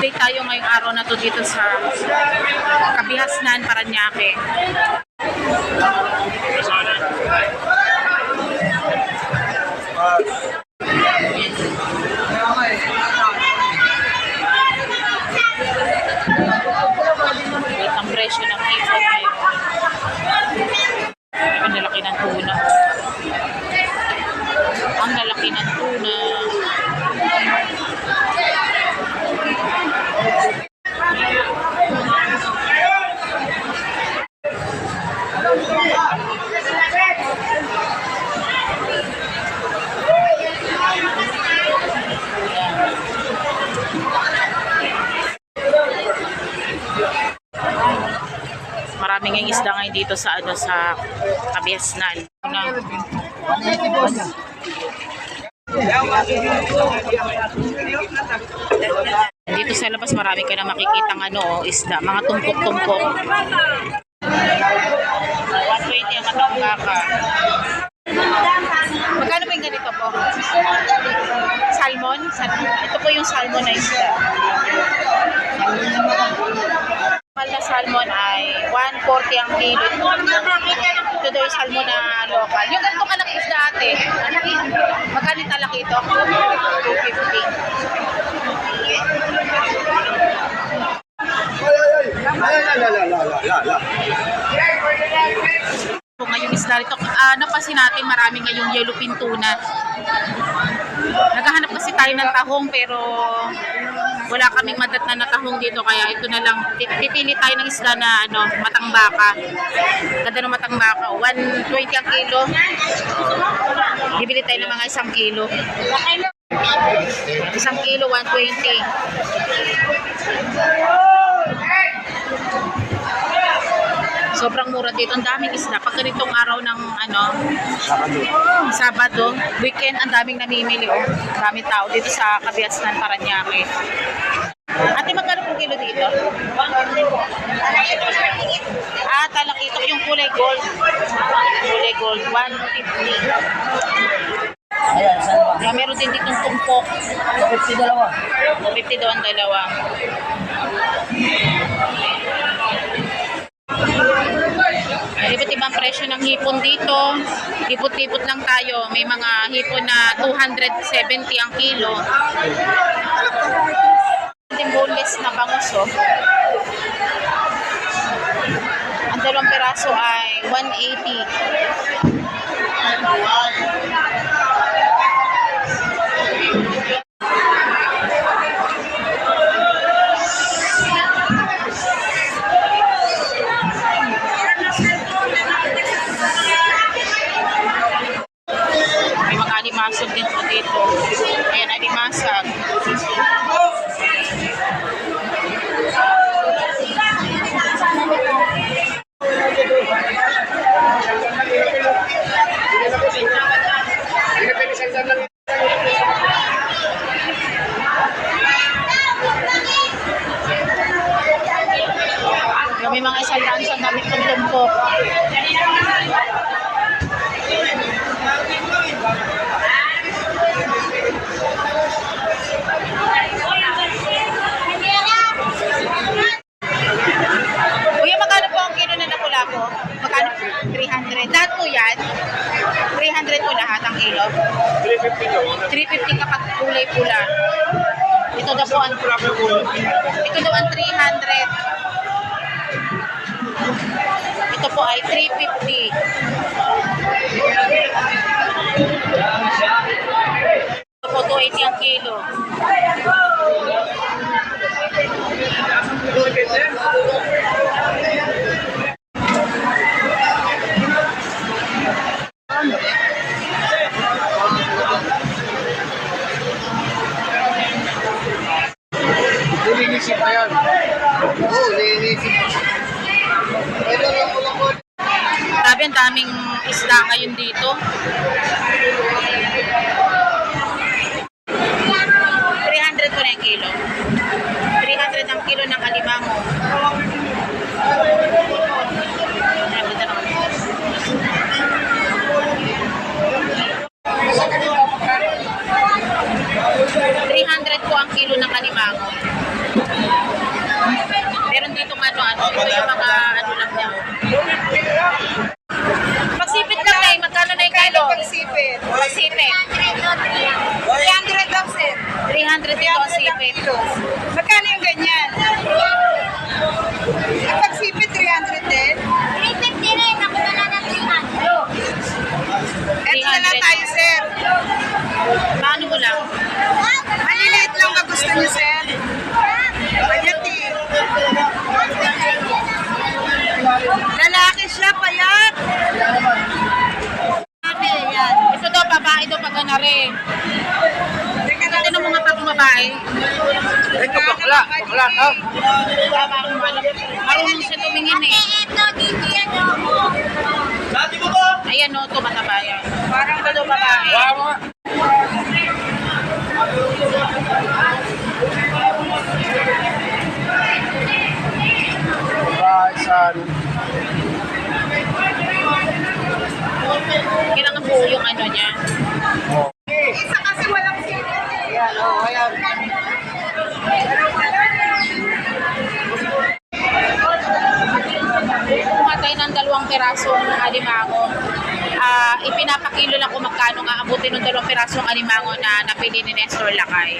Update tayo ngayong araw na to dito sa Kabihasnan, Paranaque. Wait, ang presyo ng hipon ngayon. Ang lalaki ng tuna. Ang lalaki ng tuna. Maraming ngayong isda ngayon dito sa ano sa Kabiasnan. Na, dito sa labas marami ka na makikita ano, oh, isda, mga tumpok-tumpok. 120 ang katong baka. Magkano ba yung ganito po? Salmon? Sal- Ito po yung salmon na isda. Normal na salmon ay 140 ang kilo. Ito daw yung na local. Yung ganito kalaki isda ate, magkano talaki ito? 250. So, ngayong isda ito, ah, napansin natin marami ngayong yellowfin tuna. Naghahanap kasi tayo ng tahong pero wala kaming madatnan na tahong dito kaya ito na lang pi- pipili tayo ng isda na ano matang baka. Ganda ng matang baka. 120 ang kilo. Bibili tayo ng mga isang kilo. Isang kilo 120. Sobrang mura dito. Ang daming isda. Pag ganitong araw ng ano, Sabado, weekend, ang daming namimili. Oh. Ang daming tao dito sa Kabiasnan, Paranaque. Ate, magkano po kilo dito? Ah, talakitok yung kulay gold. Kulay gold, 150. Ayan, saan ba? Kaya meron din ditong tumpok. 50 dalawa. 50 doon dalawa. Presyo ng hipon dito. Hipot-hipot lang tayo. May mga hipon na 270 ang kilo. Boneless na bangus, oh. Ang dalawang peraso ay 180. May mga isang daan sa dami kong tumpok. Kuya, magkano po ang kilo na napula ko? Magkano? 300. Lahat po yan? 300 po lahat ang kilo? 350 kapag kulay pula. Ito daw po ang, ito daw ang 300. Po ay 350. Ito po 280 ang kilo. Grabe, ang daming isda ngayon dito. 300 po na yung kilo. 300 ang kilo ng alimango. Ayan, ganda naman. $300 po ang kilo ng alimango. ano, ano, ito yung mga ano lang niya. Pagsipit lang na magkano na yung kilo? Pagsipit. Pagsipit. 300 lang, sir. 300 dito ang sipit. Magkano yung ganyan? Ang pagsipit, 300 din. 350 rin. Ako na lang ng 300. Ito na lang 300. tayo, sir. Paano mo lang? Maliliit lang ba gusto niyo, sir? Payati. Lalaki siya, payat. Yan. Ito daw, babae Teka lang, Ito ng mga pag babae. Ito, bakla. Bakla, ha? Marunong siya tumingin eh. Ito, dito yan. oh. Ayan o, ito mataba yan. Parang ito daw babae. Baisan. Kailangan buo yung ano niya. Isa kasi walang sipit. Ayan, oh, ayan. Kumuha tayo ng dalawang pirasong alimango. Ah, ipinapakilo lang kung magkano nga abutin ng dalawang pirasong alimango na napili ni Nestor Lakay.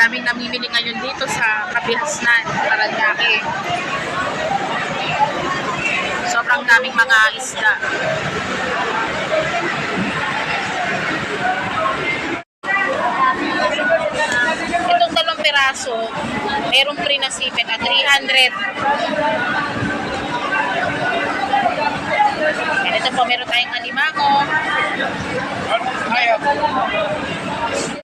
Daming namimili ngayon dito sa Kapilasnan, Paranaque. Sobrang daming mga isda. Itong dalawang piraso, merong free na sipit at 300. Ito po, meron tayong alimango. Ayan.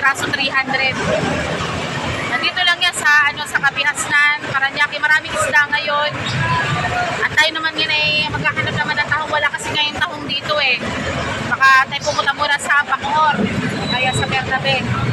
Piraso 300. Nandito lang yan sa ano sa Kabihasnan, Paranaque. Maraming isda ngayon. At tayo naman yan ay maghahanap naman ng tahong. Wala kasi ngayong tahong dito eh. Baka tayo pumunta muna sa Bacoor. Kaya sa Bernabe.